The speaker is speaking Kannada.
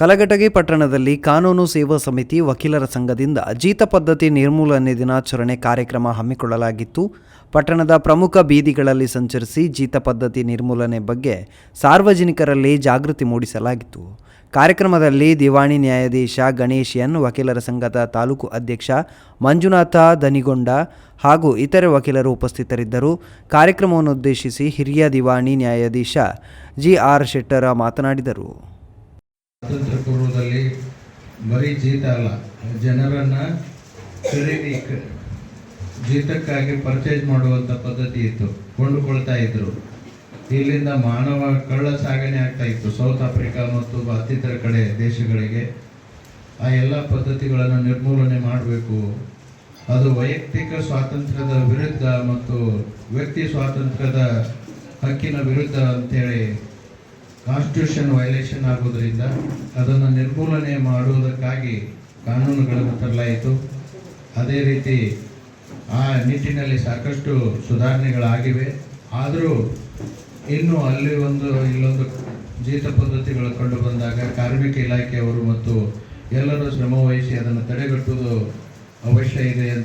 ಕಲಘಟಗಿ ಪಟ್ಟಣದಲ್ಲಿ ಕಾನೂನು ಸೇವಾ ಸಮಿತಿ ವಕೀಲರ ಸಂಘದಿಂದ ಜೀತ ಪದ್ಧತಿ ನಿರ್ಮೂಲನೆ ದಿನಾಚರಣೆ ಕಾರ್ಯಕ್ರಮ ಹಮ್ಮಿಕೊಳ್ಳಲಾಗಿತ್ತು. ಪಟ್ಟಣದ ಪ್ರಮುಖ ಬೀದಿಗಳಲ್ಲಿ ಸಂಚರಿಸಿ ಜೀತ ಪದ್ಧತಿ ನಿರ್ಮೂಲನೆ ಬಗ್ಗೆ ಸಾರ್ವಜನಿಕರಲ್ಲಿ ಜಾಗೃತಿ ಮೂಡಿಸಲಾಗಿತ್ತು. ಕಾರ್ಯಕ್ರಮದಲ್ಲಿ ದಿವಾಣಿ ನ್ಯಾಯಾಧೀಶ ಗಣೇಶ್ ಎನ್, ವಕೀಲರ ಸಂಘದ ತಾಲೂಕು ಅಧ್ಯಕ್ಷ ಮಂಜುನಾಥ ದನಿಗೊಂಡ ಹಾಗೂ ಇತರೆ ವಕೀಲರು ಉಪಸ್ಥಿತರಿದ್ದರು. ಕಾರ್ಯಕ್ರಮವನ್ನು ಉದ್ದೇಶಿಸಿ ಹಿರಿಯ ದಿವಾಣಿ ನ್ಯಾಯಾಧೀಶ ಜಿ ಆರ್ ಶೆಟ್ಟರ ಮಾತನಾಡಿದರು. ಸ್ವಾತಂತ್ರ್ಯ ಪೂರ್ವದಲ್ಲಿ ಬರೀ ಜೀತ ಅಲ್ಲ, ಜನರನ್ನ ಖರೀದಿ ಜೀತಕ್ಕಾಗಿ ಪರ್ಚೇಸ್ ಮಾಡುವಂಥ ಪದ್ಧತಿ ಇತ್ತು, ಕೊಂಡುಕೊಳ್ತಾ ಇದ್ರು. ಇಲ್ಲಿಂದ ಮಾನವ ಕಳ್ಳ ಸಾಗಣೆ ಆಗ್ತಾ ಇತ್ತು ಸೌತ್ ಆಫ್ರಿಕಾ ಮತ್ತು ಮತ್ತಿತರ ಕಡೆ ದೇಶಗಳಿಗೆ. ಆ ಎಲ್ಲ ಪದ್ಧತಿಗಳನ್ನು ನಿರ್ಮೂಲನೆ ಮಾಡಬೇಕು. ಅದು ವೈಯಕ್ತಿಕ ಸ್ವಾತಂತ್ರ್ಯದ ವಿರುದ್ಧ ಮತ್ತು ವ್ಯಕ್ತಿ ಸ್ವಾತಂತ್ರ್ಯದ ಹಕ್ಕಿನ ವಿರುದ್ಧ ಅಂತೇಳಿ ಕಾನ್ಸ್ಟಿಟ್ಯೂಷನ್ ವೈಲೇಷನ್ ಆಗೋದ್ರಿಂದ ಅದನ್ನು ನಿರ್ಮೂಲನೆ ಮಾಡುವುದಕ್ಕಾಗಿ ಕಾನೂನುಗಳನ್ನು ತರಲಾಯಿತು. ಅದೇ ರೀತಿ ಆ ನಿಟ್ಟಿನಲ್ಲಿ ಸಾಕಷ್ಟು ಸುಧಾರಣೆಗಳಾಗಿವೆ. ಆದರೂ ಇನ್ನು ಅಲ್ಲಿ ಒಂದು, ಇಲ್ಲೊಂದು ಜೀತ ಪದ್ಧತಿಗಳು ಕಂಡು ಬಂದಾಗ ಕಾರ್ಮಿಕ ಇಲಾಖೆಯವರು ಮತ್ತು ಎಲ್ಲರೂ ಶ್ರಮವಹಿಸಿ ಅದನ್ನು ತಡೆಗಟ್ಟುವುದು ಅವಶ್ಯ ಇದೆ